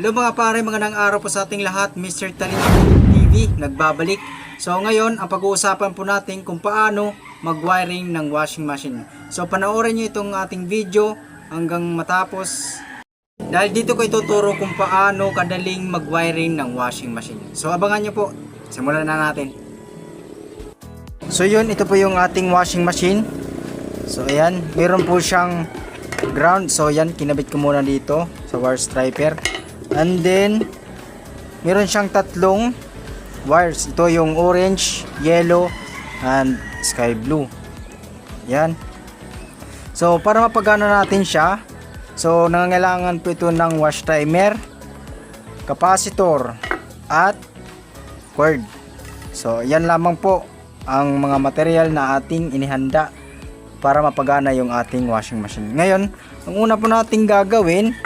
Hello mga pare, magandang araw po sa ating lahat. Mr. Talino TV, nagbabalik. So ngayon, ang pag-uusapan po natin kung paano mag-wiring ng washing machine. So panoorin nyo itong ating video hanggang matapos. Dahil dito ko ituturo kung paano kadaling mag-wiring ng washing machine. So abangan nyo po. Simulan na natin. So yun, ito po yung ating washing machine. So ayan, meron po siyang ground. So yan, kinabit ko muna dito sa wire striper. And then, meron siyang tatlong wires. Ito yung orange, yellow, and sky blue. Yan. So, para mapagana natin siya, so nangangailangan po ito ng wash timer, capacitor, at cord. So, yan lamang po ang mga material na ating inihanda para mapagana yung ating washing machine. Ngayon, ang una po nating gagawin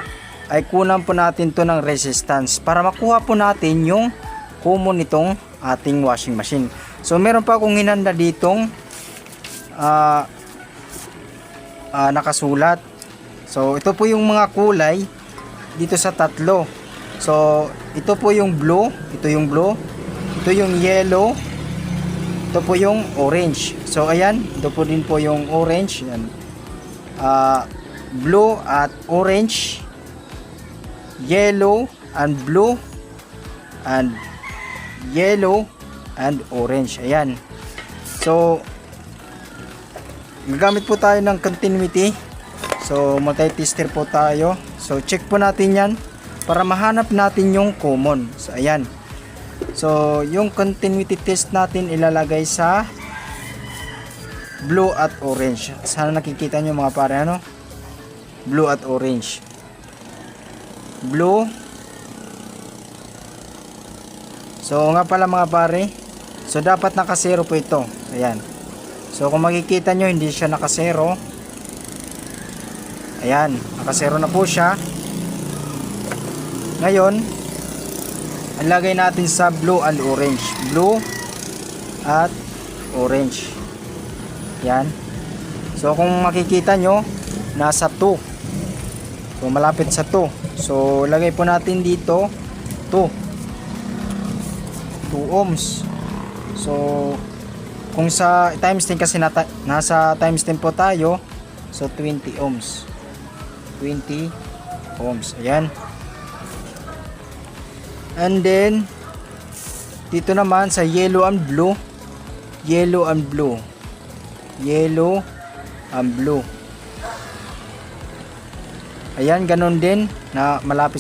ay kunan po natin to ng resistance para makuha po natin yung common nitong ating washing machine. So, meron pa akong hinanda ditong ah ah, nakasulat. So, ito po yung mga kulay dito sa tatlo. So, ito po yung blue, ito yung blue, ito yung yellow, ito po yung orange. So, ayan, ito po din po yung orange. Yan. Ah, blue at orange, yellow and blue, and yellow and orange. Ayan. So, gagamit po tayo ng continuity. So, multi-tester po tayo. So, check po natin yan para mahanap natin yung common. So, ayan. So, yung continuity test natin ilalagay sa blue at orange. Sana nakikita nyo mga pare, ano? Blue at orange. Blue. So, nga pala mga pare. So, dapat nakasero po ito. Ayan. So, kung makikita nyo, hindi siya nakasero. Ayan. Nakasero na po siya. Ngayon, ang lagay natin sa blue and orange. Blue at orange. Yan. So kung makikita nyo, nasa 2. So malapit sa 2. So lagay po natin dito 2. 2 ohms. So kung sa times 10 kasi nata, nasa times 10 po tayo, so 20 ohms. 20 ohms. Ayan. And then, dito naman sa yellow and blue, yellow and blue, yellow and blue. Ayan, ganun din na malapit